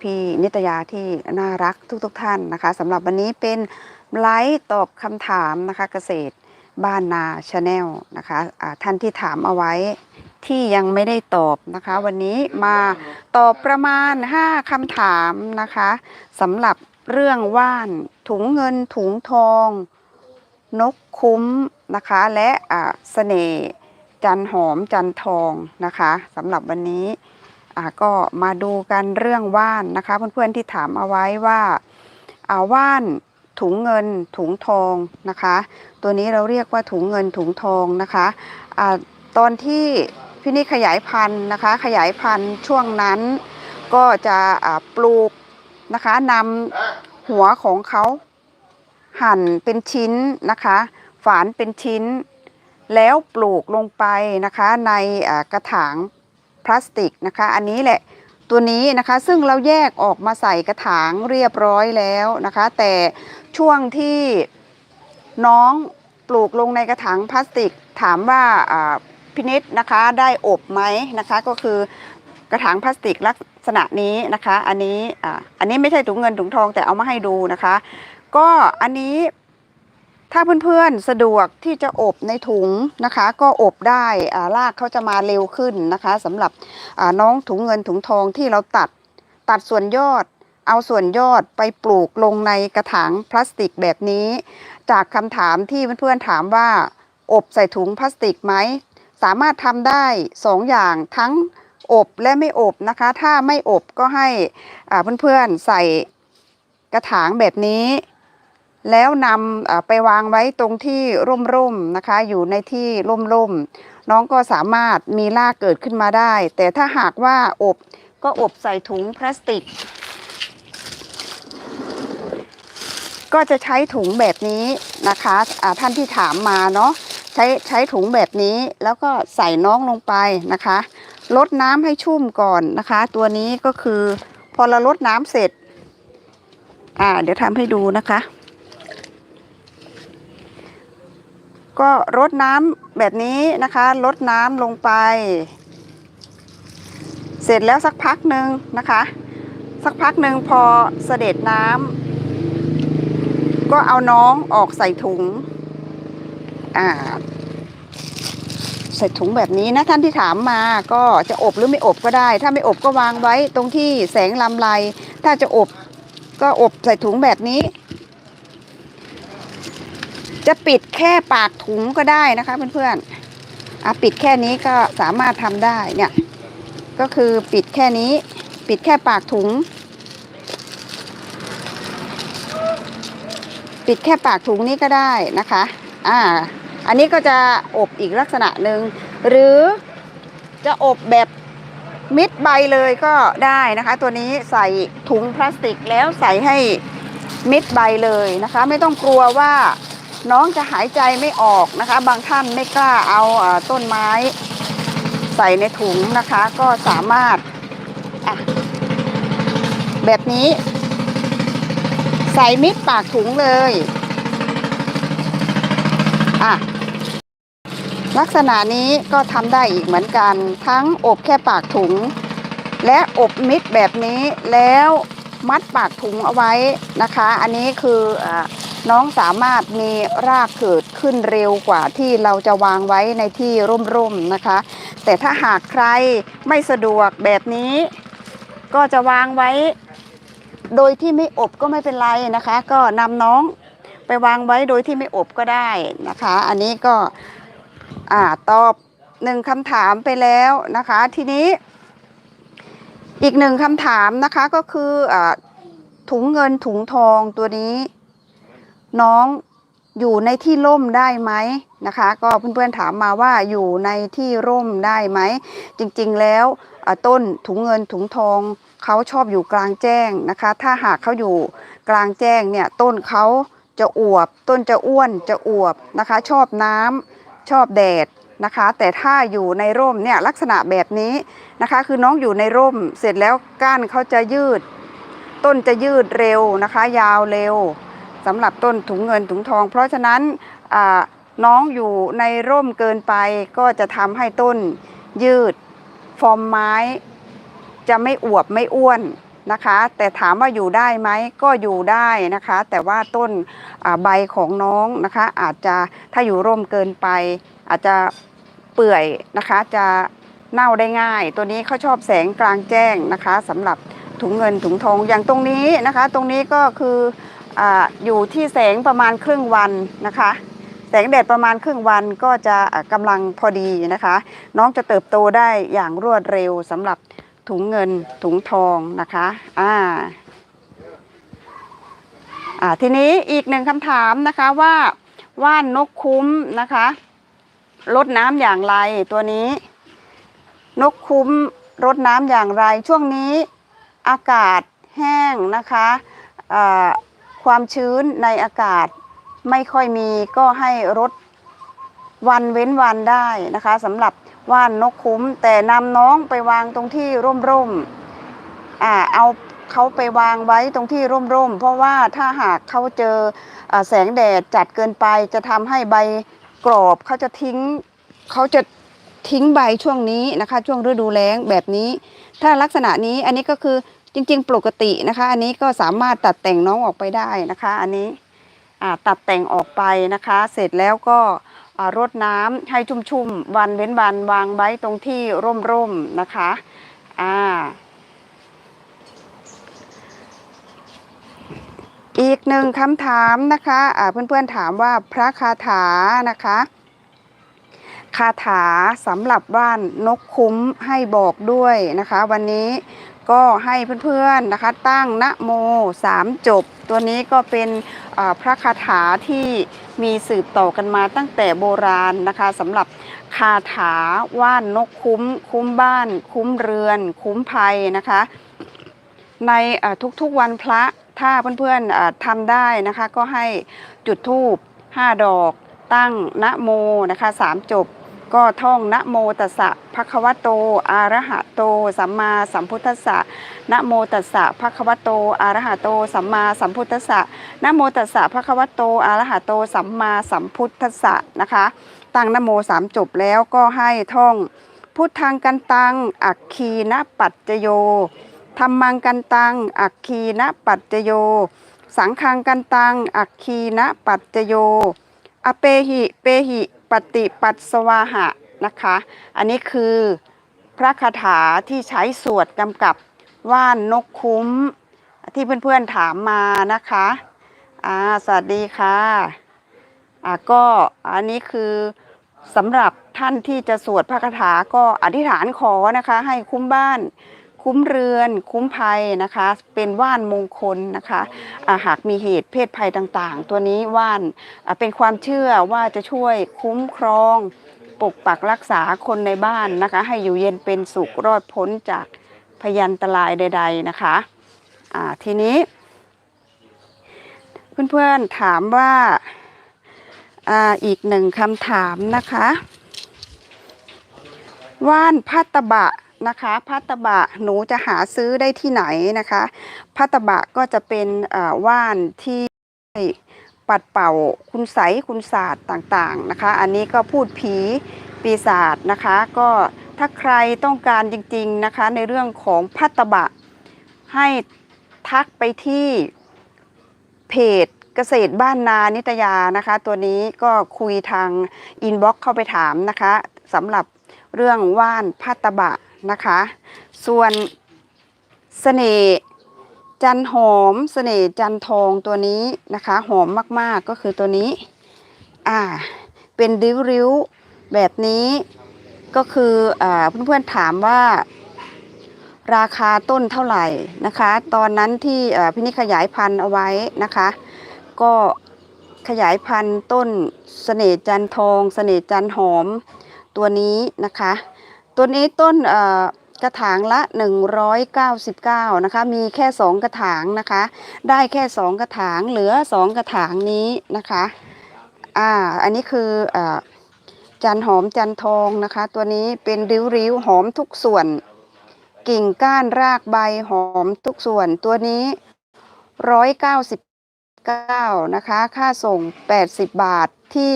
พี่นิตยาที่น่ารักทุกๆทท่านนะคะสำหรับวันนี้เป็นไลฟ์ตอบคำถามนะคะเกษตรบ้านนาชาแนลนะคะอ่าท่านที่ถามเอาไว้ที่ยังไม่ได้ตอบนะคะ วันนี้มาตอบประมาณ 5คำถามนะคะสำหรับเรื่องว่านถุงเงินถุงทอง นกคุ้มนะคะ และอ่าเสน่จันหอมจันทองนะคะสำหรับวันนี้ ก็มาดูกันเรื่องว่านนะคะเพื่อนๆที่ถามเอาไว้ว่าอาว่านถุงเงินถุงทองนะคะ ตัวนี้เราเรียกว่าถุงเงินถุงทองนะคะอาตอนที่พี่นี่ขยายพันธุ์นะคะ ขยายพันธุ์ช่วงนั้นก็จะอ่าปลูกนะคะนำหัวของเขาหั่นเป็นชิ้นนะคะ ฝานเป็นชิ้น แล้วปลูกลงไปนะคะในกระถาง พลาสติกนะคะ อันนี้แหละตัวนี้นะคะซึ่งเราแยกออกมาใส่กระถางเรียบร้อยแล้วนะคะ แต่ช่วงที่น้องปลูกลงในกระถางพลาสติก ถามว่าพินิษนะคะได้อบไหมนะคะ ก็คือกระถางพลาสติกลักษณะนี้นะคะ อันนี้อันนี้ไม่ใช่ถุงเงินถุงทองแต่เอามาให้ดูนะคะ ก็อันนี้ ถ้าเพื่อนๆสะดวกที่จะอบในถุงนะคะ ก็อบได้ารากเขาจะมาเร็วขึ้นนะคะสำหรับน้องถุงเงินถุงทองที่เราตัดตัดส่วนยอด เอาส่วนยอดไปปลูกลงในกระถางพลาสติกแบบนี้ จากคำถามที่เพื่อนๆถามว่า อบใส่ถุงพลาสติกไหมสามารถทำได้สองอย่างทั้งอบและไม่อบนะคะ ถ้าไม่อบก็ให้เพื่อนๆใส่กระถางแบบนี้ แล้วนำไปวางไว้ตรงที่ร่มๆนะคะ อยู่ในที่ร่มๆน้องก็สามารถมีรากเกิดขึ้นมาได้ แต่ถ้าหากว่าอบก็อบใส่ถุงพลาสติก ก็จะใช้ถุงแบบนี้นะคะอ่าท่านที่ถามมาเนาะใช้ใช้ถุงแบบนี้แล้วก็ใส่น้องลงไปนะคะลดน้ำให้ชุ่มก่อนนะคะ ตัวนี้ก็คือพอเราลดน้ำเสร็จ อ่า เดี๋ยวทำให้ดูนะคะ ก็รดน้ำแบบนี้นะคะลดน้ำลงไป เสร็จแล้วสักพักหนึ่งนะคะ สักพักหนึ่งพอเสด็จน้ำก็เอาน้องออกใส่ถุงอ่าใส่ถุงแบบนี้นะท่านที่ถามมาก็จะอบหรือไม่อบก็ได้ ถ้าไม่อบก็วางไว้ตรงที่แสงลำไรถ้าจะอบก็อบใส่ถุงแบบนี้ จะปิดแค่ปากถุงก็ได้นะคะเพื่อนๆอะปิดแค่นี้ก็สามารถทำได้เนี่ย ก็คือปิดแค่นี้ ปิดแค่ปากถุง ปิดแค่ปากถุงนี้ก็ได้นะคะอ่าอันนี้ก็จะอบอีกลักษณะหนึ่งหรือจะอบแบบมิดใบเลยก็ได้นะคะ ตัวนี้ใส่ถุงพลาสติกแล้วใส่ให้มิดใบเลยนะคะ ไม่ต้องกลัวว่า น้องจะหายใจไม่ออกนะคะ บางท่านไม่กล้าเอาอต้นไม้ใส่ในถุงนะคะ ก็สามารถแบบนี้ ใส่มิดปากถุงเลยอะลักษณะนี้ก็ทำได้อีกเหมือนกัน ทั้งอบแค่ปากถุง และอบมิดแบบนี้แล้วมัดปากถุงเอาไว้นะคะ อันนี้คืออ น้องสามารถมีรากเกิดขึ้นเร็วกว่าที่เราจะวางไว้ในที่ร่มๆนะคะ แต่ถ้าหากใครไม่สะดวกแบบนี้ ก็จะวางไว้ โดยที่ไม่อบก็ไม่เป็นไรนะคะ ก็นำน้องไปวางไว้โดยที่ไม่อบก็ได้นะคะ อันนี้ก็อ่าตอบหนึ่งคำถามไปแล้วนะคะ ทีนี้ อีกหนึ่งคำถามนะคะก็คืออาถุงเงินถุงทองตัวนี้ น้องอยู่ในที่ร่มได้ไหมนะคะ ก็เพื่อนๆถามมาว่าอยู่ในที่ร่มได้ไหม จริงๆแล้วต้นถุงเงินถุงทองเขาชอบอยู่กลางแจ้งนะคะ ถ้าหากเขาอยู่กลางแจ้งเนี่ยต้นเขาจะอวบ ต้นจะอ้วนจะอวบนะคะ ชอบน้ำชอบแดดนะคะ แต่ถ้าอยู่ในร่มเนี่ยลักษณะแบบนี้นะคะ คือน้องอยู่ในร่มเสร็จแล้วก้านเขาจะยืด ต้นจะยืดเร็วนะคะ ยาวเร็ว สำหรับต้นถุงเงินถุงทอง เพราะฉะนั้นน้องอยู่ในร่มเกินไปก็จะทำให้ต้นยืด ฟอร์มไม้ จะไม่อวบไม่อ้วนนะคะ แต่ถามว่าอยู่ได้ไหมก็อยู่ได้นะคะ แต่ว่าต้นใบของน้องนะคะ อาจจะถ้าอยู่ร่มเกินไป อาจจะเปื่อยนะคะจะเน่าได้ง่าย ตัวนี้เขาชอบแสงกลางแจ้งนะคะสำหรับถุงเงินถุงทองอย่างตรงนี้นะคะ ตรงนี้ก็คือ ออยู่ที่แสงประมาณครึ่งวันนะคะ แสงแดดประมาณครึ่งวันก็จะกำลังพอดีนะคะ น้องจะเติบโตได้อย่างรวดเร็วสำหรับถุงเงินถุงทองนะคะอ่าอ่าทีนี้อีกหนึ่งคำถามนะคะว่าว่านนกคุ้มนะคะลดน้ำอย่างไรตัวนี้ นกคุ้มรดน้ำอย่างไรช่วงนี้อากาศแห้งนะคะอ่า ความชื้นในอากาศไม่ค่อยมีก็ให้รดวันเว้นวันได้นะคะสำหรับว่านนกคุ้ม แต่นำน้องไปวางตรงที่ร่มๆอ่าเอาเขาไปวางไว้ตรงที่ร่มๆเพราะว่าถ้าหากเขาเจออแสงแดดจัดเกินไป จะทำให้ใบกรอบเขาจะทิ้งเขาจะทิ้งใบช่วงนี้นะคะ ช่วงฤดูแล้งแบบนี้ ถ้าลักษณะนี้อันนี้ก็คือ จริงๆ ปกตินะคะ อันนี้ก็สามารถตัดแต่งน้องออกไปได้นะคะ อันนี้ตัดแต่งออกไปนะคะ เสร็จแล้วก็รดน้ำให้ชุ่มๆวันเว้นวันวางไว้ตรงที่ร่มๆนะคะอ่าอีกหนึ่งคำถามนะคะอ่าเพื่อนๆถามว่าพระคาถานะคะ คาถาสำหรับว่านนกคุ้มให้บอกด้วยนะคะ วันนี้ ก็ให้เพื่อนๆนะคะตั้งนะโมสามจบ ตัวนี้ก็เป็นพระคาถาที่มีสืบต่อกันมาตั้งแต่โบราณนะคะสำหรับคาถาว่านนกคุ้ม คุ้มบ้าน คุ้มเรือน คุ้มภัยนะคะ ในทุกๆวันพระถ้าเพื่อนๆทำได้นะคะ ก็ให้จุดธูป5ดอกตั้งนะโมนะคะสามจบ ก็ท่องนะโมตัสสะภะคะวะโต อะระหะโต สัมมาสัมพุทธัสสะนะโมตัสสะภะคะวะโต อะระหะโต สัมมาสัมพุทธัสสะนะโมตัสสะภะคะวะโต อะระหะโต สัมมาสัมพุทธัสสะนะคะ ตั้งนะโมสามจบแล้วก็ให้ท่อง พุทธังกันตัง อักคีนะปัจจโยธรรมังกันตัง อักคีนะปัจจโย สังฆังกันตัง อักคีนะปัจจโย อเปหิ เปหิ ปฏิปัสสวาหะนะคะ อันนี้คือพระคาถาที่ใช้สวดกำกับว่านนกคุ้มที่เพื่อนๆถามมานะคะอ่าสวัสดีค่ะอ่าก็อันนี้คือสำหรับท่านที่จะสวดพระคาถาก็อธิษฐานขอนะคะ ให้คุ้มบ้าน คุ้มเรือน คุ้มภัยนะคะ เป็นว่านมงคลนะคะาหากมีเหตุเพศภัยต่างๆ ตัวนี้ว่านเป็นความเชื่อว่าจะช่วยคุ้มครอง ปกปักรักษาคนในบ้านนะคะ ให้อยู่เย็นเป็นสุขรอดพ้นจากพยันตรายใด ๆนะคะทีนี้ เพื่อนๆถามว่าอ,าอีกหนึ่งคำถามนะคะ ว่านพัตตบะ นะคะพัตบะหนูจะหาซื้อได้ที่ไหนนะคะพัตบะก็จะเป็นว่านที่ปัดเป่าคุณใสคุณศาสตร์ต่างๆนะคะ อันนี้ก็พูดผีปีศาจนะคะ ก็ถ้าใครต้องการจริงๆนะคะ ในเรื่องของพัตบะ ให้ทักไปที่เพจเกษตรบ้านนานิตยานะคะ ตัวนี้ก็คุยทางอินบ็อกซ์เข้าไปถามนะคะสำหรับเรื่องว่านพัตบะ นะคะ ส่วนเสน่ห์จันหอมเสน่ห์จันทองตัวนี้นะคะ หอมมากๆก็คือตัวนี้ อ่า เป็นริ้วๆแบบนี้ก็คืออ่าเพื่อนๆถามว่าราคาต้นเท่าไหร่นะคะ ตอนนั้นที่อ่าพี่นิขยายพันธุ์เอาไว้นะคะ ก็ขยายพันธุ์ต้นเสน่ห์จันทองเสน่ห์จันหอมตัวนี้นะคะ ตัวนี้ต้นกระถางละ 199 นะคะ มีแค่ 2 กระถางนะคะ ได้แค่ 2 กระถาง เหลือ 2 กระถางนี้นะคะ อ่า อันนี้คืออจันหอมจันทองนะคะ ตัวนี้เป็นริ้วๆ หอมทุกส่วน กิ่งก้านรากใบหอมทุกส่วน ตัวนี้ 199 นะคะ ค่าส่ง 80 บาทที่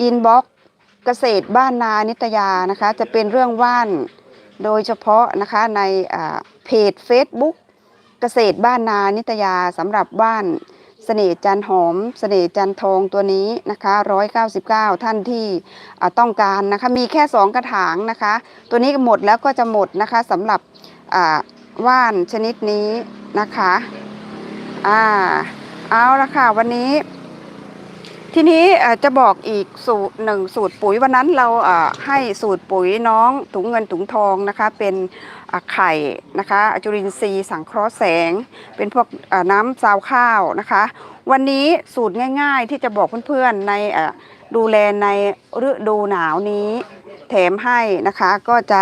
อินบ็อก กษตรบ้านนานิตยานะคะ จะเป็นเรื่องว่านโดยเฉพาะนะคะในเพจ Facebook เกษตรบ้านนานิตยาสำหรับบ้านเสน่ห์จันหอม เสน่ห์จันทองตัวนี้นะคะ199 ท่านที่ต้องการนะคะมีแค่ 2 กระถางนะคะ ตัวนี้หมดแล้วก็จะหมดนะคะสำหรับว่านชนิดนี้นะคะอ่าเอาละค่ะวันนี้ ทีนี้จะบอกอีกสูตรหนึ่งสูตรปุ๋ยวันนั้นเราให้สูตรปุ๋ยน้องถุงเงินถุงทองนะคะ เป็นไข่นะคะจุลินทรีย์สังเคราะห์แสง เป็นพวกน้ำซาวข้าวนะคะ วันนี้สูตรง่ายๆ ที่จะบอกเพื่อนๆในดูแลในฤดูหนาวนี้แถมให้นะคะก็จะ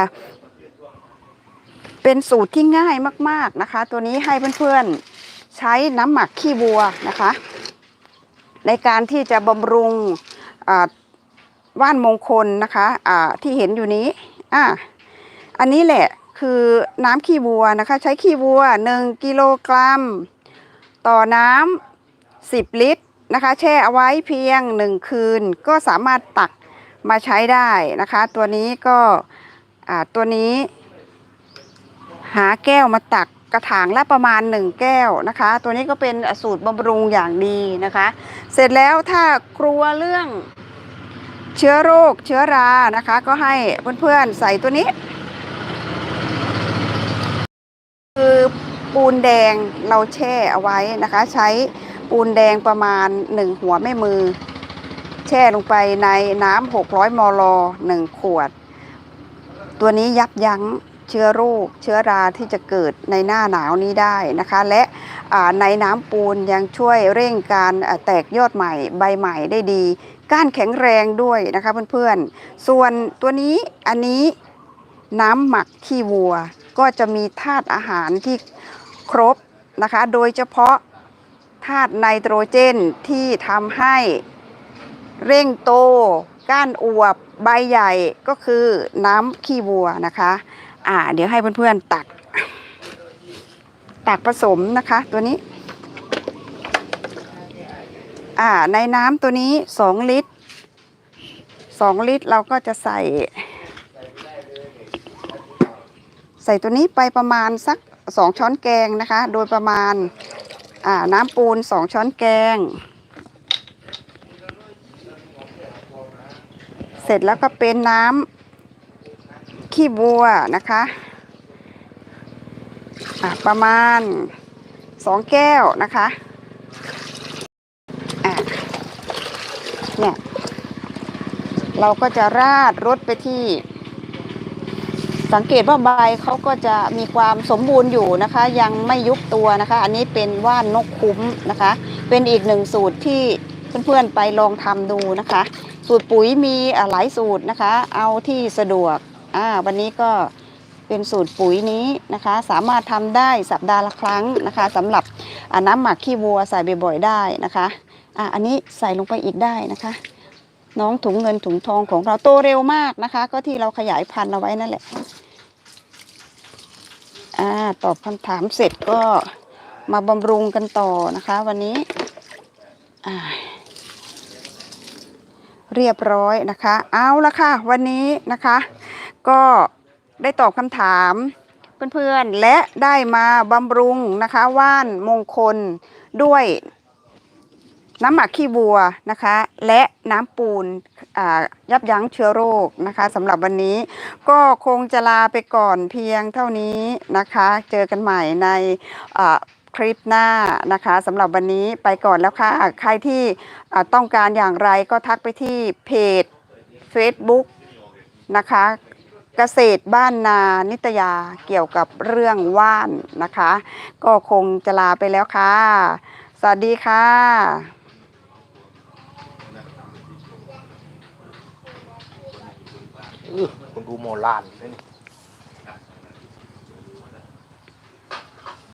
เป็นสูตรที่ง่ายมากๆนะคะ ตัวนี้ให้เพื่อนๆใช้น้ำหมักขี้วัวนะคะ ในการที่จะบำรุงว่านมงคลนะคะอ่าที่เห็นอยู่นี้อ่าอันนี้แหละคือน้ำขี้วัวนะคะ ใช้ขี้วัว 1 กิโลกรัม ต่อน้ำ10 ลิตรนะคะ แช่เอาไว้เพียง 1 คืน ก็สามารถตักมาใช้ได้นะคะ ตัวนี้ก็ตัวนี้ หาแก้วมาตัก กระถางละประมาณ 1 แก้วนะคะ ตัวนี้ก็เป็นสูตรบำรุงอย่างดีนะคะ เสร็จแล้วถ้ากลัวเรื่องเชื้อโรคเชื้อรานะคะ ก็ให้เพื่อนๆใส่ตัวนี้ คือปูนแดงเราแช่เอาไว้นะคะ ใช้ปูนแดงประมาณ 1 หัวแม่มือ แช่ลงไปในน้ำ600 มล 1 ขวด ตัวนี้ยับยั้ง เชื้อโรคเชื้อราที่จะเกิดในหน้าหนาวนี้ได้นะคะ และในน้ำปูนยังช่วยเร่งการแตกยอดใหม่ใบใหม่ได้ดี ก้านแข็งแรงด้วยนะคะเพื่อนๆ ส่วนตัวนี้อันนี้น้ำหมักขี้วัว ก็จะมีธาตุอาหารที่ครบนะคะ โดยเฉพาะธาตุไนโตรเจนที่ทำให้เร่งโต ก้านอวบ ใบใหญ่ก็คือน้ำขี้วัวนะคะ อ่า เดี๋ยวให้เพื่อนๆตัก ตักผสมนะคะ ตัวนี้ อ่า ในน้ำตัวนี้สองลิตรสองลิตรเราก็จะใส่ ใส่ตัวนี้ไปประมาณสักสองช้อนแกงนะคะ โดยประมาณอ่าน้ำปูนสองช้อนแกง เสร็จแล้วก็เป็นน้ำ ขี้บัวนะคะะประมาณสองแก้วนะคะะเนี่ยเราก็จะราดรดไปที่ สังเกตว่าใบเขาก็จะมีความสมบูรณ์อยู่นะคะ ยังไม่ยุบตัวนะคะ อันนี้เป็นว่านนกคุ้มนะคะ เป็นอีกหนึ่งสูตรที่เพื่อนๆไปลองทำดูนะคะ สูตรปุ๋ยมีหลายสูตรนะคะ เอาที่สะดวก อ่าวันนี้ก็เป็นสูตรปุ๋ยนี้นะคะ สามารถทำได้สัปดาห์ละครั้งนะคะสำหรับน้ำหมักขี้วัวใส่บ่อยๆได้นะคะอ่าอันนี้ใส่ลงไปอีกได้นะคะ น้องถุงเงินถุงทองของเราโตเร็วมากนะคะ ก็ที่เราขยายพันธุ์เอาไว้นั่นแหละอ่าตอบคำถามเสร็จก็มาบำรุงกันต่อนะคะ วันนี้อ่าเรียบร้อยนะคะ เอาละค่ะ วันนี้นะคะ ก็ได้ตอบคำถามเพื่อนๆ และได้มาบำรุงนะคะว่านมงคลด้วยน้ำหมักขี้วัวนะคะ และน้ำปูนยับยั้งเชื้อโรคนะคะสำหรับวันนี้ก็คงจะลาไปก่อนเพียงเท่านี้นะคะ เจอกันใหม่ในคลิปหน้านะคะสำหรับวันนี้ไปก่อนแล้วค่ะ ใครที่ต้องการอย่างไรก็ทักไปที่เพจ Facebook นะคะ เกษตรบ้านนานิตยาเกี่ยวกับเรื่องว่านนะคะ ก็คงจะลาไปแล้วค่ะ สวัสดีค่ะเออคุณดูโมลานเลยนี่